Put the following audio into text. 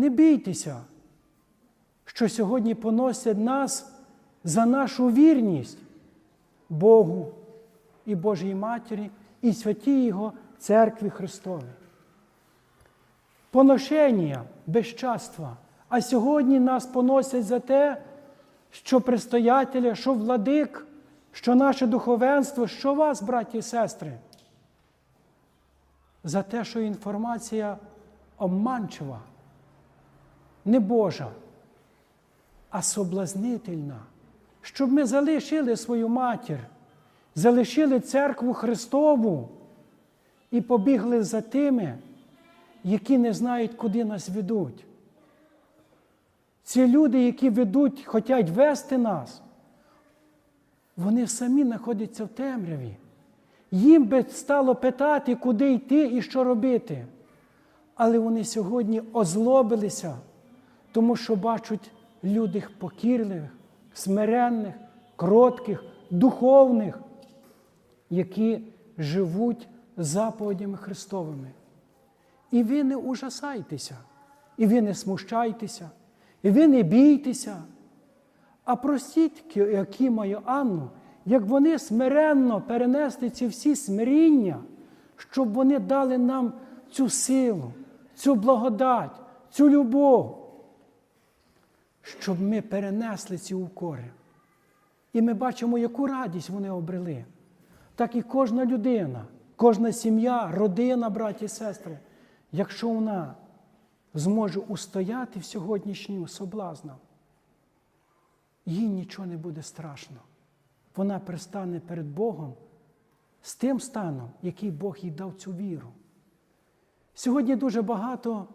Не бійтеся, що сьогодні поносять нас за нашу вірність Богу і Божій Матері, і святій Його Церкві Христовій. Поношення безчаства. А сьогодні нас поносять за те, що предстоятеля, що владик, що наше духовенство, що вас, браті і сестри, за те, що інформація обманчива, не Божа, а соблазнительна, щоб ми залишили свою матір, залишили церкву Христову і побігли за тими, які не знають, куди нас ведуть. Ці люди, які ведуть, хочуть вести нас, вони самі знаходяться в темряві. Їм би стало питати, куди йти і що робити. Але вони сьогодні озлобилися, тому що бачать людях покірливих, смиренних, кротких, духовних, які живуть заповідями Христовими. І ви не ужасайтеся, і ви не смущайтеся, і ви не бійтеся, а простіть Якима і Анну, як вони смиренно перенесли ці всі смиріння, щоб вони дали нам цю силу, цю благодать, цю любов, щоб ми перенесли ці укори. І ми бачимо, яку радість вони обрели. Так і кожна людина, кожна сім'я, родина, браті і сестри, якщо вона зможе устояти в сьогоднішнім соблазнам, їй нічого не буде страшно. Вона пристане перед Богом з тим станом, який Бог їй дав цю віру. Сьогодні дуже багато